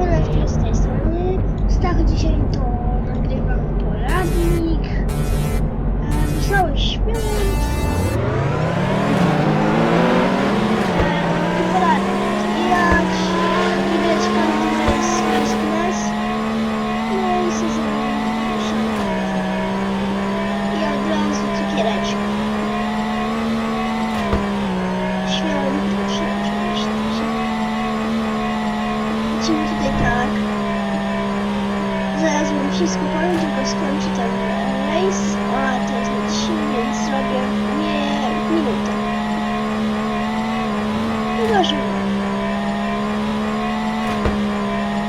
Siemaneczko z tej strony. Stach dzisiaj to Tutaj tak. Zaraz wam wszystko powiem, tylko skończę ten race. A to jest na 3, więc zrobię nie minutę. Zobaczymy.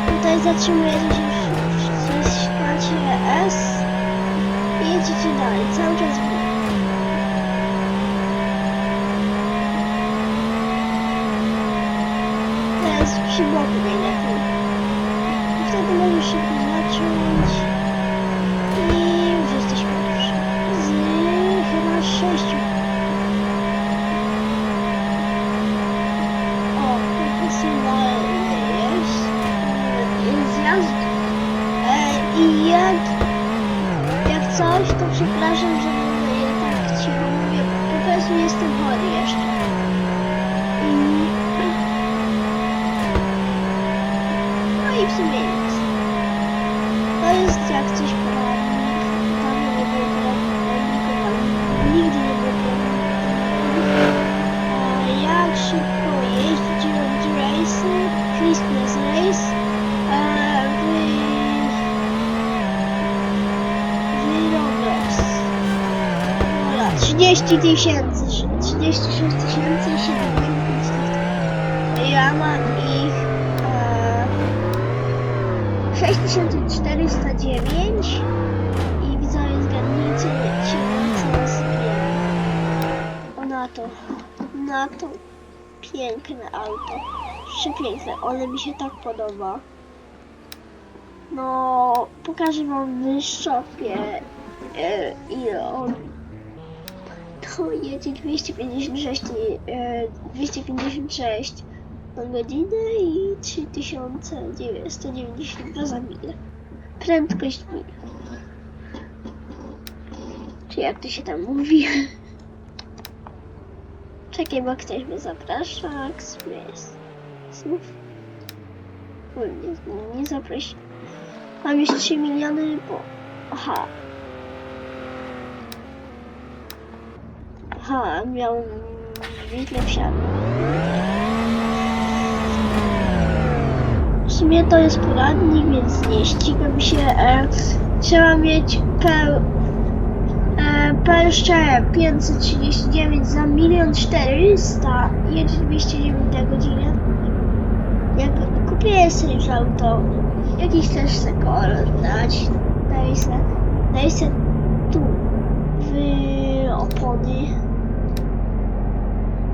Tutaj zatrzymujecie się w w szklacie S i jedziecie dalej, cały czas w górę. Teraz przy boku najlepiej. Coś, to przepraszam, że mówię tak cicho mówię. Po prostu jestem chory jeszcze. No i w sumie nic. To jest jak coś poradnik. 30 tysięcy, 36 tysięcy i 75 tysięcy. Ja mam ich e, 6409 i widzowie zgadnijcie się na co zbieram. O na to, na to piękne auto. Przepiękne, one mi się tak podoba. No, pokażę wam w szopie e, ile on jedzie 256 e, 256 na godzinę i 3192 za milę. Prędkość mil. Czy jak to się tam mówi? Czekaj, bo ktoś mnie zaprasza. Express. Znów? Nie, nie zaprosi. Mam już 3 miliony, bo... Aha. Aha, miał... Źle wsiadł. W sumie to jest poradnik, więc nie ścigam się. E, trzeba mieć peł, e, Porsche 539 za 1 400 i jedzie 209 na godzinę. Jak kupię sobie auto, jaki chcesz sobie kolor dać, daj se, daj se tu w opony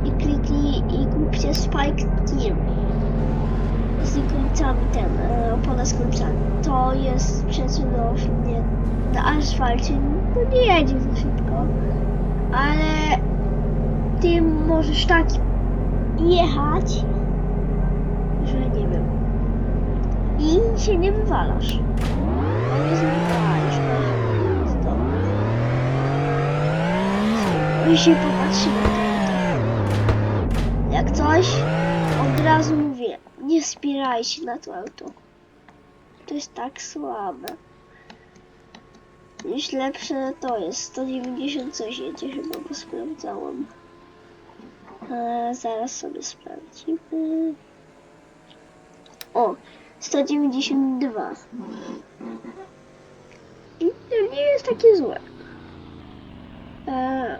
i kliknij i kupcie Spike Team z końcami ten, e, opona z końcami. To jest przesadownie na asfalcie, no nie jedzie za szybko, ale ty możesz tak jechać, że nie wiem. I się nie wywalasz. Nie zwykłajesz, no. I się popatrzymy na to. Coś, od razu mówię, nie spierajcie na to auto. To jest tak słabe. Już lepsze to jest 190 coś jedzie chyba, bo sprawdzałam. E, zaraz sobie sprawdzimy. O, 192. I to nie jest takie złe. E,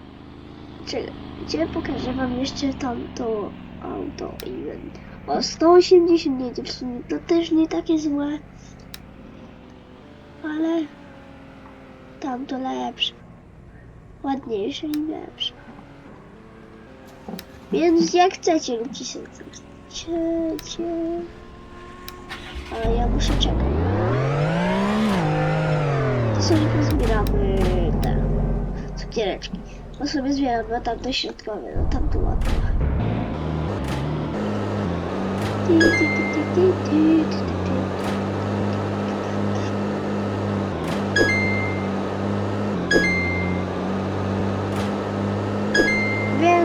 czekaj, gdzie pokażę wam jeszcze tamto auto event. O, 180 jedzie w sumie, to też nie takie złe. Ale tamto lepsze. Ładniejsze i lepsze. Więc jak chcecie, róbcie sobie co chcecie. Ale ja muszę czekać. To sobie pozbieramy te cukiereczki. To sobie zbieram na tamte środkowe, na tamto ładne. Więc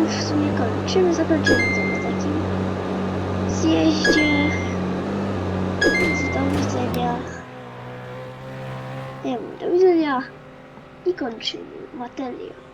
w sumie kończymy, zakończymy ten takim zjeździe. Więc do widzenia. Nie wiem, do widzenia. I kończymy materiał.